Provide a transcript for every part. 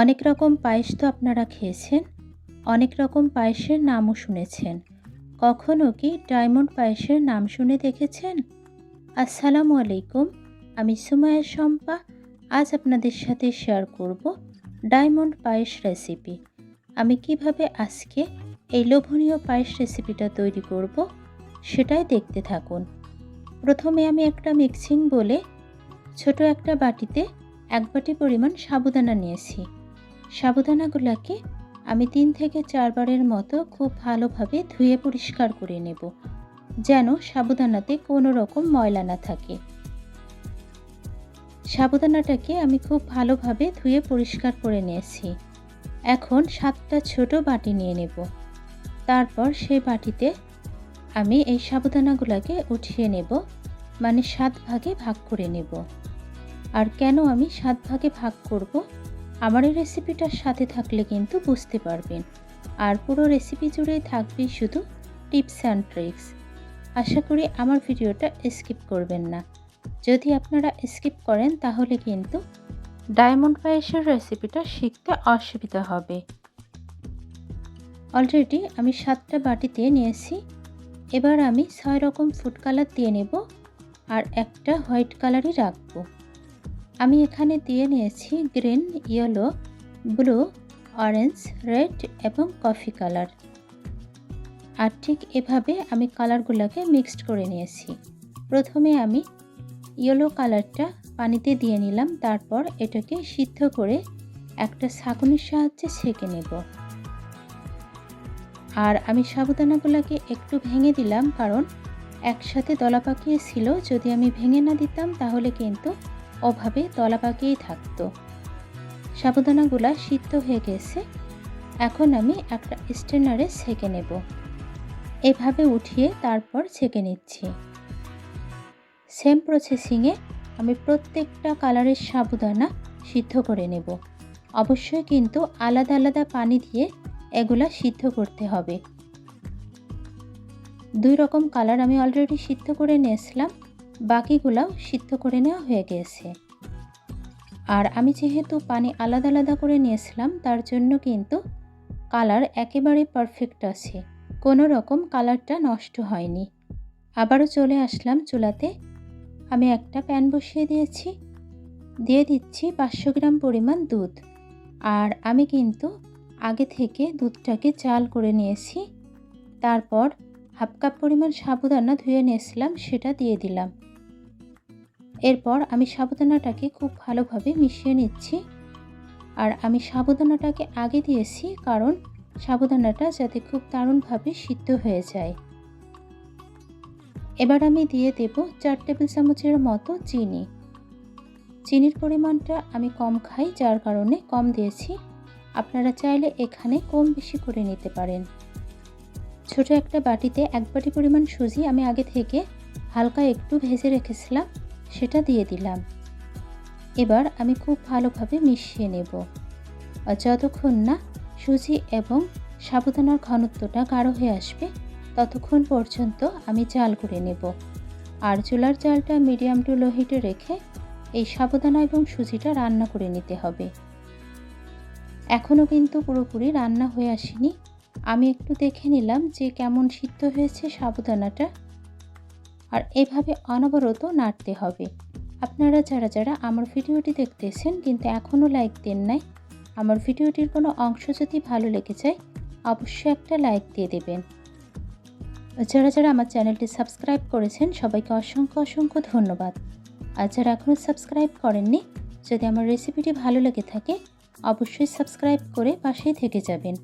অনেক রকম পায়েস তো আপনারা খেয়েছেন, অনেক রকম পায়েসের নামও শুনেছেন। কখনও কি ডায়মন্ড পায়েসের নাম শুনে দেখেছেন? আসসালামু আলাইকুম, আমি সুমায়া শম্পা, আজ আপনাদের সাথে শেয়ার করব ডায়মন্ড পায়েস রেসিপি আমি কীভাবে আজকে এই লোভনীয় পায়েস রেসিপিটা তৈরি করব সেটাই দেখতে থাকুন। প্রথমে আমি একটা মিক্সিং বলে ছোট একটা বাটিতে এক বাটি পরিমাণ সাবুদানা নিয়েছি। সাবুদানাগুলোকে আমি তিন থেকে চারবারের মতো খুব ভালোভাবে ধুয়ে পরিষ্কার করে নেব, যেন সাবুদানাতে কোনো রকম ময়লা না থাকে। সাবুদানাটাকে আমি খুব ভালোভাবে ধুয়ে পরিষ্কার করে নিয়েছি। এখন সাতটা ছোট বাটি নিয়ে নেব। তারপর সেই বাটিতে আমি এই সাবুদানাগুলোকে উঠিয়ে নেব মানে সাত ভাগে ভাগ করে নেব। আর কেন আমি সাত ভাগে ভাগ করব? আমার এই রেসিপিটার সাথে থাকলে কিন্তু বুঝতে পারবেন। আর পুরো রেসিপি জুড়েই থাকবে শুধু টিপস অ্যান্ড ট্রিক্স আশা করি আমার ভিডিওটা স্কিপ করবেন না। যদি আপনারা স্কিপ করেন, তাহলে কিন্তু ডায়মন্ড পায়েসের রেসিপিটা শিখতে অসুবিধা হবে। অলরেডি আমি সাতটা বাটিতে নিয়েছি। এবার আমি ছয় রকম ফুড কালার দিয়ে নেব। আর একটা হোয়াইট কালারই রাখব। আমি এখানে দিয়ে নিয়েছি green, yellow, blue, orange, red এবং কফি কালার। আর ঠিক এভাবে আমি কালারগুলোকে মিক্সড করে নিয়েছি। প্রথমে আমি ইয়েলো কালারটা পানিতে দিয়ে নিলাম, তারপর এটাকে সিদ্ধ করে একটা ছাঁকুনির সাহায্যে ছেঁকে নেব। আর আমি সাবুদানাগুলোকে একটু ভেঙে দিলাম, কারণ একসাথে দলা পাকিয়েছিল যদি আমি ভেঙে না দিতাম, তাহলে কিন্তু ওভাবে তলা পাকিয়েই থাকতো। সাবুদানাগুলা সিদ্ধ হয়ে গেছে। এখন আমি একটা স্টেনারে ছেঁকে নেব। এভাবে উঠিয়ে তারপর ছেঁকে নিচ্ছি। সেম প্রসেসিংয়ে আমি প্রত্যেকটা কালারের সাবুদানা সিদ্ধ করে নেব। অবশ্যই কিন্তু আলাদা আলাদা পানি দিয়ে এগুলা সিদ্ধ করতে হবে। দুই রকম কালার আমি অলরেডি সিদ্ধ করে নিয়েছিলাম। বাকিগুলাও সিদ্ধ করে নেওয়া হয়ে গেছে। আর আমি যেহেতু পানি আলাদা আলাদা করে নিয়েছিলাম, তার জন্য কিন্তু কালার একেবারে পারফেক্ট আছে। কোনো রকম কালারটা নষ্ট হয়নি। আবারও চলে আসলাম চুলাতে। আমি একটা প্যান বসিয়ে দিয়েছি। দিয়ে দিচ্ছি পাঁচশো গ্রাম পরিমাণ দুধ। আর আমি কিন্তু আগে থেকে দুধটাকে চাল করে নিয়েছি। তারপর হাফ কাপ পরিমাণ সাবুদানা ধুয়ে নিয়েছিলাম, সেটা দিয়ে দিলাম। এরপর আমি সাবুদানাটাকে খুব ভালোভাবে মিশিয়ে নিচ্ছি। আর আমি সাবুদানাটাকে আগে দিয়েছি কারণ সাবুদানাটা যাতে খুব দারুণভাবে সিদ্ধ হয়ে যায়। এবার আমি দিয়ে দেব চার টেবিল চামচের মতো চিনি। চিনির পরিমাণটা আমি কম খাই, যার কারণে কম দিয়েছি। আপনারা চাইলে এখানে কম বেশি করে নিতে পারেন। ছোট একটা বাটিতে এক বাটি পরিমাণ সুজি আমি আগে থেকে হালকা একটু ভেজে রেখেছিলাম। সেটা দিয়ে দিলাম। এবার আমি খুব ভালোভাবে মিশিয়ে নেব। যতক্ষণ না সুজি এবং সাবুদানার ঘনত্বটা গাঢ় হয়ে আসবে, ততক্ষণ পর্যন্ত আমি চাল করে নেব। আর চুলার চালটা মিডিয়াম টু লো হিটে রেখে এই সাবুদানা এবং সুজিটা রান্না করে নিতে হবে। এখনও কিন্তু পুরোপুরি রান্না হয়ে আসেনি। আমি একটু দেখে নিলাম যে কেমন সিদ্ধ হয়েছে সাবুদানাটা আর এভাবে অনবরত নাড়তে হবে। আপনারা যারা যারা আমার ভিডিওটি দেখতেছেন কিন্তু এখনও লাইক দেন নাই, আমার ভিডিওটির কোনো অংশ যদি ভালো লেগে যায়, অবশ্যই একটা লাইক দিয়ে দেবেন। যারা যারা আমার চ্যানেলটি সাবস্ক্রাইব করেছেন, সবাইকে অসংখ্য অসংখ্য ধন্যবাদ। আর যারা এখনও সাবস্ক্রাইব করেননি, যদি আমার রেসিপিটি ভালো লেগে থাকে, অবশ্যই সাবস্ক্রাইব করে পাশেই থেকে যাবেন।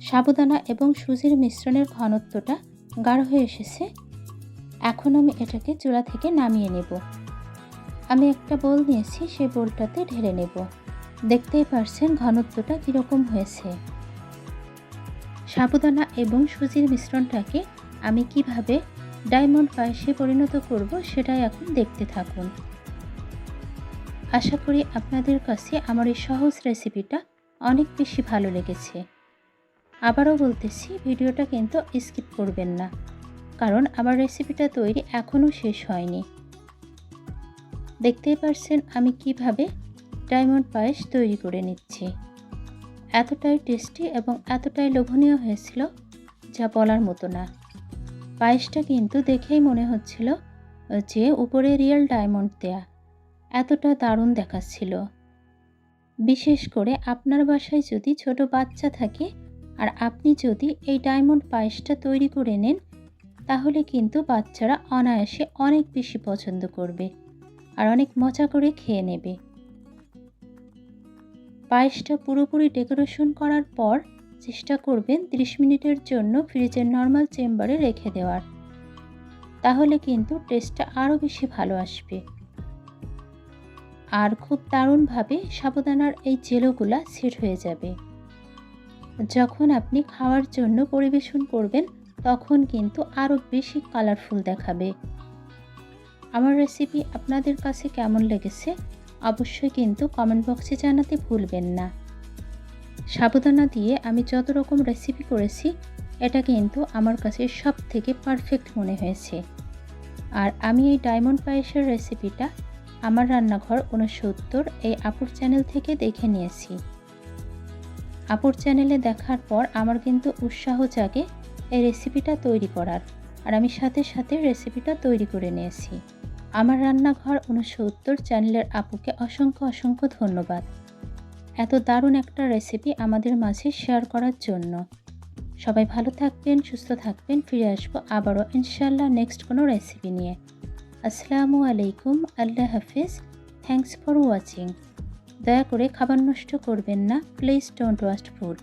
সাবুদানা এবং সুজির মিশ্রণের ঘনত্বটা গাঢ় হয়ে এসেছে। এখন আমি এটাকে চুলা থেকে নামিয়ে নেব। আমি একটা বোল নিয়েছি সেই বোলটাতে ঢেলে নেব। দেখতেই পারছেন ঘনত্বটা কীরকম হয়েছে। সাবুদানা এবং সুজির মিশ্রণটাকে আমি কীভাবে ডায়মন্ড পায়েসে পরিণত করব সেটাই এখন দেখতে থাকুন। আশা করি আপনাদের কাছে আমার এই সহজ রেসিপিটা অনেক বেশি ভালো লেগেছে। আবারও বলতেছি, ভিডিওটা কিন্তু স্কিপ করবেন না। কারণ আমার রেসিপিটা তৈরি এখনও শেষ হয়নি। দেখতেই পারছেন আমি কীভাবে ডায়মন্ড পায়েস তৈরি করে নিচ্ছি। এতটাই টেস্টি এবং এতটাই লোভনীয় হয়েছিল যা বলার মতো না। পায়েসটা কিন্তু দেখেই মনে হচ্ছিল, যে উপরে রিয়েল ডায়মন্ড দেয়া। এতটা দারুণ দেখাচ্ছিল। বিশেষ করে আপনার বাসায় যদি ছোট বাচ্চা থাকে, আর আপনি যদি এই ডায়মন্ড পায়েসটা তৈরি করে নেন তাহলে কিন্তু বাচ্চারা অনায়াসে অনেক বেশি পছন্দ করবে আর অনেক মজা করে খেয়ে নেবে। পায়েসটা পুরোপুরি ডেকোরেশন করার পর চেষ্টা করবেন 30 মিনিটের জন্য ফ্রিজের নর্মাল চেম্বারে রেখে দেওয়ার। তাহলে কিন্তু টেস্টটা আরও বেশি ভালো আসবে। আর খুব দারুণভাবে সাবুদানার এই জেলোগুলা সেট হয়ে যাবে। যখন আপনি খাওয়ার জন্য পরিবেশন করবেন তখন কিন্তু আরও বেশি কালারফুল দেখাবে। আমার রেসিপি আপনাদের কাছে কেমন লেগেছে? অবশ্যই কিন্তু কমেন্ট বক্সে জানাতে ভুলবেন না। সাবুদানা দিয়ে আমি যত রকম রেসিপি করেছি, এটা কিন্তু আমার কাছে সব থেকে পারফেক্ট মনে হয়েছে। আর আমি এই ডায়মন্ড পায়েসের রেসিপিটা আমার রান্নাঘর উনসত্তর এই আপুর চ্যানেল থেকে দেখে নিয়েছি। আপুর চ্যানেলে দেখার পর আমার কিন্তু উৎসাহ জাগে এই রেসিপিটা তৈরি করার। আর আমি সাথে সাথে রেসিপিটা তৈরি করে নিয়েছি। আমার রান্নাঘর উনসত্তর চ্যানেলের আপুকে অসংখ্য অসংখ্য ধন্যবাদ। এত দারুণ একটা রেসিপি আমাদের মাঝে শেয়ার করার জন্য। সবাই ভালো থাকবেন, সুস্থ থাকবেন, ফিরে আসব আবারও ইনশাল্লাহ নেক্সট কোনো রেসিপি নিয়ে। আসসালামু আলাইকুম, আল্লাহ হাফিজ। থ্যাংকস ফর ওয়াচিং দয়া করে খাবার নষ্ট করবেন না। Please don't waste food